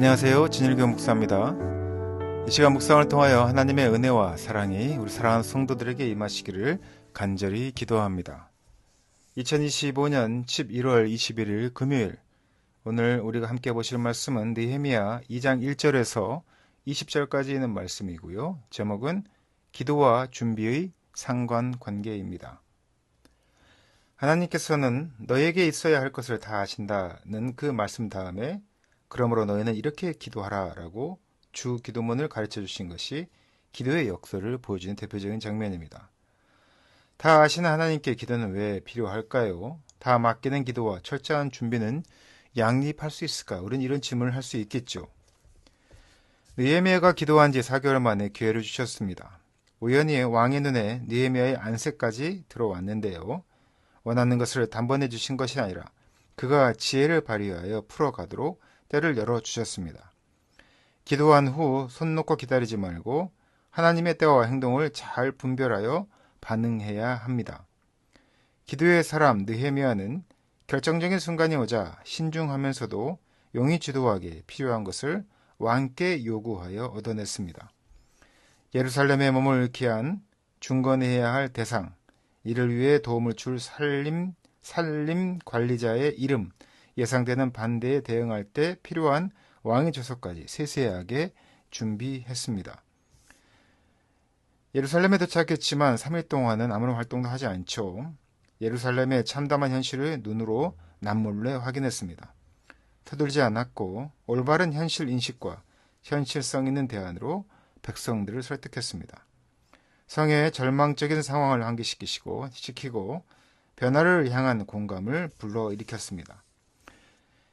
안녕하세요. 진일교 목사입니다. 이 시간 묵상을 통하여 하나님의 은혜와 사랑이 우리 사랑하는 성도들에게 임하시기를 간절히 기도합니다. 2025년 11월 21일 금요일 오늘 우리가 함께 보실 말씀은 느헤미야 2장 1절에서 20절까지 있는 말씀이고요. 제목은 기도와 준비의 상관관계입니다. 하나님께서는 너에게 있어야 할 것을 다 아신다는 그 말씀 다음에 그러므로 너희는 이렇게 기도하라 라고 주 기도문을 가르쳐 주신 것이 기도의 역사를 보여주는 대표적인 장면입니다. 다 아시는 하나님께 기도는 왜 필요할까요? 다 맡기는 기도와 철저한 준비는 양립할 수 있을까? 우리는 이런 질문을 할 수 있겠죠. 느헤미야가 기도한 지 4개월 만에 기회를 주셨습니다. 우연히 왕의 눈에 느헤미야의 안색까지 들어왔는데요. 원하는 것을 단번에 주신 것이 아니라 그가 지혜를 발휘하여 풀어가도록 때를 열어주셨습니다. 기도한 후 손 놓고 기다리지 말고 하나님의 때와 행동을 잘 분별하여 반응해야 합니다. 기도의 사람 느헤미야는 결정적인 순간이 오자 신중하면서도 용이 주도하게 필요한 것을 왕께 요구하여 얻어냈습니다. 예루살렘에 머물기 한 중건해야 할 대상, 이를 위해 도움을 줄 살림, 살림 관리자의 이름, 예상되는 반대에 대응할 때 필요한 왕의 조서까지 세세하게 준비했습니다. 예루살렘에 도착했지만 3일 동안은 아무런 활동도 하지 않죠. 예루살렘의 참담한 현실을 눈으로 남몰래 확인했습니다. 서둘지 않았고 올바른 현실 인식과 현실성 있는 대안으로 백성들을 설득했습니다. 성의 절망적인 상황을 환기시키시고 시키고 변화를 향한 공감을 불러일으켰습니다.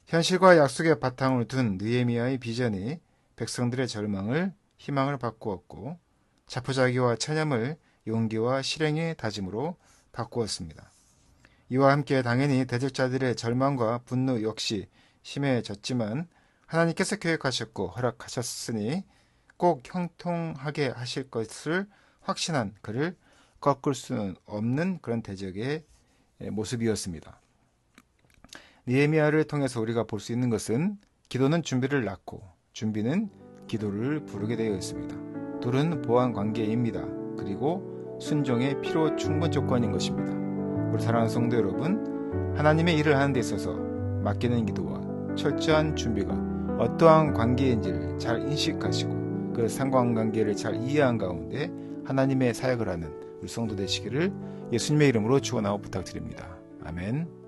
현실과 약속의 바탕을 둔 느에미아의 비전이 백성들의 절망을 희망을 바꾸었고 자포자기와 체념을 용기와 실행의 다짐으로 바꾸었습니다. 이와 함께 당연히 대적자들의 절망과 분노 역시 심해졌지만 하나님께서 계획하셨고 허락하셨으니 꼭 형통하게 하실 것을 확신한 그를 꺾을 수는 없는 그런 대적의 모습이었습니다. 니에미아를 통해서 우리가 볼 수 있는 것은 기도는 준비를 낳고 준비는 기도를 부르게 되어 있습니다. 둘은 보완 관계입니다. 그리고 순종의 필요 충분 조건인 것입니다. 우리 사랑하는 성도 여러분, 하나님의 일을 하는 데 있어서 맡기는 기도와 철저한 준비가 어떠한 관계인지를 잘 인식하시고 그 상관관계를 잘 이해한 가운데 하나님의 사역을 하는 우리 성도 되시기를 예수님의 이름으로 축원하고 부탁드립니다. 아멘.